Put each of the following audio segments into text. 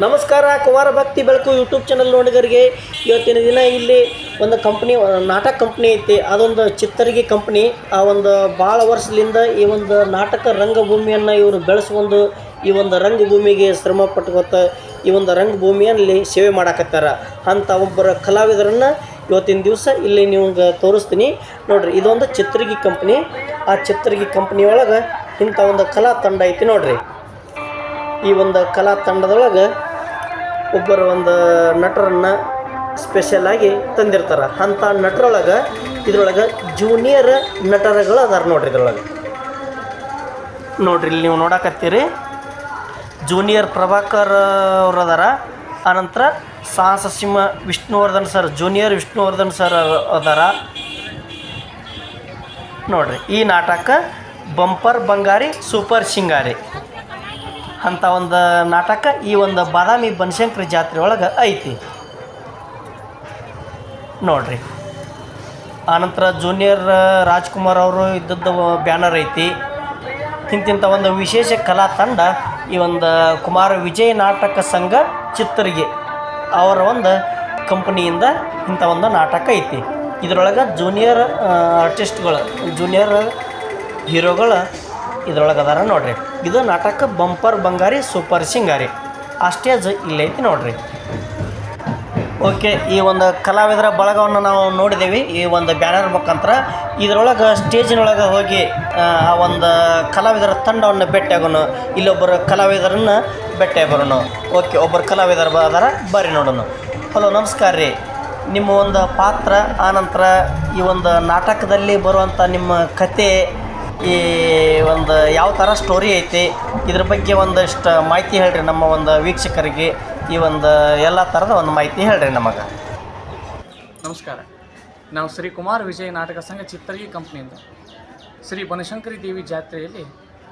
ನಮಸ್ಕಾರ, ಕುಮಾರ ಭಕ್ತಿ ಬೆಳಕು ಯೂಟ್ಯೂಬ್ ಚಾನಲ್ ನೋಡಿಗರಿಗೆ ಇವತ್ತಿನ ದಿನ ಇಲ್ಲಿ ಒಂದು ಕಂಪ್ನಿ ನಾಟಕ ಕಂಪ್ನಿ ಐತಿ. ಅದೊಂದು ಚಿತ್ತರಿಗೆ ಕಂಪ್ನಿ ಆ ಒಂದು ಭಾಳ ವರ್ಷದಿಂದ ಈ ಒಂದು ನಾಟಕ ರಂಗಭೂಮಿಯನ್ನು ಇವರು ಬೆಳೆಸ್ಕೊಂಡು ಈ ಒಂದು ರಂಗಭೂಮಿಗೆ ಶ್ರಮ ಪಟ್ಕೊತ ಈ ಒಂದು ರಂಗಭೂಮಿಯಲ್ಲಿ ಸೇವೆ ಮಾಡಾಕತ್ತಾರ. ಅಂಥ ಒಬ್ಬರ ಕಲಾವಿದರನ್ನು ಇವತ್ತಿನ ದಿವಸ ಇಲ್ಲಿ ನಿಮ್ಗೆ ತೋರಿಸ್ತೀನಿ. ನೋಡ್ರಿ, ಇದೊಂದು ಚಿತ್ರಗಿ ಕಂಪ್ನಿ ಆ ಚಿತ್ರಗಿ ಕಂಪ್ನಿಯೊಳಗೆ ಇಂಥ ಒಂದು ಕಲಾ ತಂಡ ಐತಿ ನೋಡ್ರಿ. ಈ ಒಂದು ಕಲಾ ತಂಡದೊಳಗೆ ಒಬ್ಬರ ಒಂದು ನಟರನ್ನು ಸ್ಪೆಷಲಾಗಿ ತಂದಿರ್ತಾರೆ. ಅಂಥ ನಟರೊಳಗೆ, ಇದ್ರೊಳಗೆ ಜೂನಿಯರ್ ನಟರಗಳು ಅದಾರ ನೋಡ್ರಿ ಇದ್ರೊಳಗೆ. ನೋಡ್ರಿ, ಇಲ್ಲಿ ನೀವು ನೋಡಕತ್ತೀರಿ. ಜೂನಿಯರ್ ಪ್ರಭಾಕರ್ ಅವ್ರು ಅದಾರ ಆನಂತರ ಸಾಹಸ ಸಿಂಹ Vishnuvardhan sir junior Vishnuvardhan sir ಅದಾರ ನೋಡ್ರಿ, ಈ ನಾಟಕ ಬಂಪರ್ ಬಂಗಾರಿ, ಸೂಪರ್ ಶಿಂಗಾರಿ. ಅಂಥ ಒಂದು ನಾಟಕ ಈ ಒಂದು ಬಾದಾಮಿ ಬನಶಂಕರಿ ಜಾತ್ರೆ ಒಳಗೆ ಐತಿ. ನೋಡ್ರಿ. ಆನಂತರ ಜೂನಿಯರ್ ರಾಜ್ಕುಮಾರ್ ಅವರು ಇದ್ದದ್ದು ಬ್ಯಾನರ್ ಐತಿ. ಇಂತಿಂಥ ಒಂದು ವಿಶೇಷ ಕಲಾ ತಂಡ ಈ ಒಂದು ಕುಮಾರ ವಿಜಯ ನಾಟಕ ಸಂಘ ಚಿತ್ತರಿಗೆ ಅವರ ಒಂದು ಕಂಪನಿಯಿಂದ ಇಂಥ ಒಂದು ನಾಟಕ ಐತಿ. ಇದರೊಳಗೆ ಜೂನಿಯರ್ ಆರ್ಟಿಸ್ಟ್ಗಳು ಜೂನಿಯರ್ ಹೀರೋಗಳು ಇದ್ರೊಳಗೆ ಅದಾರ ನೋಡ್ರಿ. ಇದು ನಾಟಕ ಬಂಪರ್ ಬಂಗಾರಿ, ಸೂಪರ್ ಸಿಂಗಾರಿ. ಆ ಸ್ಟೇಜ್ ಇಲ್ಲೈತಿ ನೋಡ್ರಿ. ಓಕೆ, ಈ ಒಂದು ಕಲಾವಿದರ ಬಳಗವನ್ನು ನಾವು ನೋಡಿದ್ದೀವಿ ಈ ಒಂದು ಬ್ಯಾನರ್ ಮುಖಾಂತರ ಇದರೊಳಗೆ, ಸ್ಟೇಜಿನೊಳಗೆ ಹೋಗಿ, ಆ ಒಂದು ಕಲಾವಿದರ ತಂಡವನ್ನು ಭೇಟಿಯಾಗೋಣ ಇಲ್ಲೊಬ್ಬರು ಕಲಾವಿದರನ್ನು ಭೇಟಿ ಬರೋಣ ಓಕೆ, ಒಬ್ಬರು ಕಲಾವಿದರು ಅದಾರ ಬರ್ರಿ ನೋಡೋಣ. ಹಲೋ, ನಮಸ್ಕಾರ ರೀ. ನಿಮ್ಮ ಒಂದು ಪಾತ್ರ, ಆನಂತರ ಈ ಒಂದು ನಾಟಕದಲ್ಲಿ ಬರುವಂಥ ನಿಮ್ಮ ಕತೆ ಈ ಒಂದು ಯಾವ ಥರ ಸ್ಟೋರಿ ಐತಿ, ಇದ್ರ ಬಗ್ಗೆ ಒಂದಷ್ಟು ಮಾಹಿತಿ ಹೇಳ್ರಿ ನಮ್ಮ ಒಂದು ವೀಕ್ಷಕರಿಗೆ. ಈ ಒಂದು ಎಲ್ಲ ಥರದ ಒಂದು ಮಾಹಿತಿ ಹೇಳ್ರಿ ನಮಗೆ. ನಮಸ್ಕಾರ. ನಾವು ಶ್ರೀ ಕುಮಾರ್ ವಿಜಯ ನಾಟಕ ಸಂಘ ಚಿತ್ರಗಿ ಕಂಪ್ನಿಯಿಂದ ಶ್ರೀ ಬನಶಂಕರಿ ದೇವಿ ಜಾತ್ರೆಯಲ್ಲಿ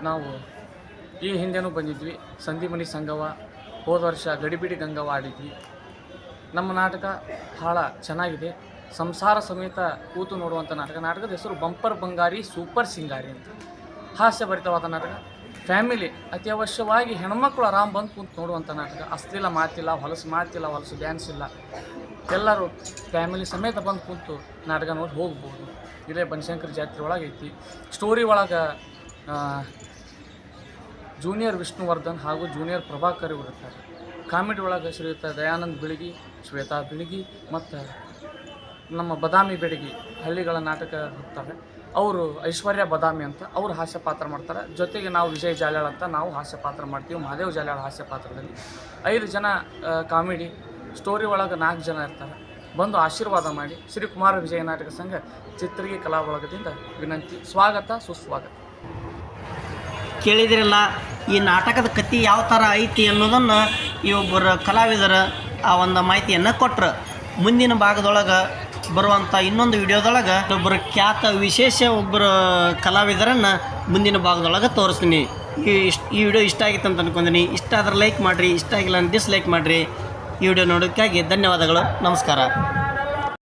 ನಾವು ಈ ಹಿಂದೆನೂ ಬಂದಿದ್ವಿ. ಸಂಧಿಮಣಿ ಸಂಗವ, ಹೋದ ವರ್ಷ ಗಡಿಬಿಡಿ ಗಂಗವ ಆಡಿದ್ವಿ. ನಮ್ಮ ನಾಟಕ ಭಾಳ ಚೆನ್ನಾಗಿದೆ. ಸಂಸಾರ ಸಮೇತ ಕೂತು ನೋಡುವಂಥ ನಾಟಕ. ನಾಟಕದ ಹೆಸರು ಬಂಪರ್ ಬಂಗಾರಿ, ಸೂಪರ್ ಸಿಂಗಾರಿ ಅಂತ. ಹಾಸ್ಯಭರಿತವಾದ ನಾಟಕ. ಫ್ಯಾಮಿಲಿ ಅತಿ ಅವಶ್ಯವಾಗಿ ಹೆಣ್ಮಕ್ಳು ಆರಾಮ್ ಬಂದು ಕೂತು ನೋಡುವಂಥ ನಾಟಕ. ಅಸ್ತಿಲ್ಲ ಮಾತಿಲ್ಲ, ಹೊಲಸು ಮಾತಿಲ್ಲ, ಹೊಲಸು ಡ್ಯಾನ್ಸ್ ಇಲ್ಲ. ಎಲ್ಲರೂ ಫ್ಯಾಮಿಲಿ ಸಮೇತ ಬಂದು ಕೂತು ನಾಟಕ ನೋಡಿ ಹೋಗ್ಬೋದು. ಇದೇ ಬನಶಂಕರಿ ಜಾತ್ರೆ ಒಳಗೆ ಐತಿ. ಸ್ಟೋರಿ ಒಳಗೆ ಜೂನಿಯರ್ ವಿಷ್ಣುವರ್ಧನ್ ಹಾಗೂ ಜೂನಿಯರ್ ಪ್ರಭಾಕರ್ ಇರುತ್ತಾರೆ ಕಾಮಿಡಿ ಒಳಗೆ ಶ್ರೀಯುತ ದಯಾನಂದ್ ಬಿಳಿಗಿ, ಶ್ವೇತಾ ಬಿಳಿಗಿ ಮತ್ತು ನಮ್ಮ ಬದಾಮಿ ಬೆಡಗಿ ಹಳ್ಳಿಗಳ ನಾಟಕ ಹೋಗ್ತಾರೆ ಅವರು ಐಶ್ವರ್ಯ ಬದಾಮಿ ಅಂತ, ಅವರು ಹಾಸ್ಯ ಪಾತ್ರ ಮಾಡ್ತಾರೆ. ಜೊತೆಗೆ ನಾವು ವಿಜಯ್ ಜಾಲ್ಯಾಳ್ ಅಂತ ನಾವು ಹಾಸ್ಯ ಪಾತ್ರ ಮಾಡ್ತೀವಿ. ಮಹಾದೇವ್ ಜಾಲ್ಯಾಳ್ ಹಾಸ್ಯ ಪಾತ್ರದಲ್ಲಿ ಐದು ಜನ ಕಾಮಿಡಿ, ಸ್ಟೋರಿ ಒಳಗೆ ನಾಲ್ಕು ಜನ ಇರ್ತಾರೆ. ಬಂದು ಆಶೀರ್ವಾದ ಮಾಡಿ ಶ್ರೀ ಕುಮಾರ ವಿಜಯ ನಾಟಕ ಸಂಘ ಚಿತ್ರಗಿ ಕಲಾ ಬಳಗದಿಂದ ವಿನಂತಿ, ಸ್ವಾಗತ, ಸುಸ್ವಾಗತ. ಕೇಳಿದಿರಲ್ಲ, ಈ ನಾಟಕದ ಕತೆ ಯಾವ ಥರ ಐತಿ ಅನ್ನೋದನ್ನು ಈ ಒಬ್ಬರ ಕಲಾವಿದರ ಆ ಒಂದು ಮಾಹಿತಿಯನ್ನು ಕೊಟ್ಟರು ಮುಂದಿನ ಭಾಗದೊಳಗೆ ಬರುವಂಥ ಇನ್ನೊಂದು ವಿಡಿಯೋದೊಳಗೆ ಒಬ್ಬರು ಖ್ಯಾತ ವಿಶೇಷ ಒಬ್ಬರು ಕಲಾವಿದರನ್ನು ಮುಂದಿನ ಭಾಗದೊಳಗೆ ತೋರಿಸ್ತೀನಿ. ಈ ಇಷ್ಟ ಈ ವಿಡಿಯೋ ಇಷ್ಟ ಆಗಿತ್ತು ಅಂತ ಅನ್ಕೊಂತೀನಿ. ಇಷ್ಟ ಆದ್ರೆ ಲೈಕ್ ಮಾಡಿರಿ, ಇಷ್ಟ ಆಗಿಲ್ಲ ಅಂದ್ರೆ ಡಿಸ್ಲೈಕ್ ಮಾಡಿರಿ. ಈ ವಿಡಿಯೋ ನೋಡೋಕ್ಕಾಗಿ ಧನ್ಯವಾದಗಳು. ನಮಸ್ಕಾರ.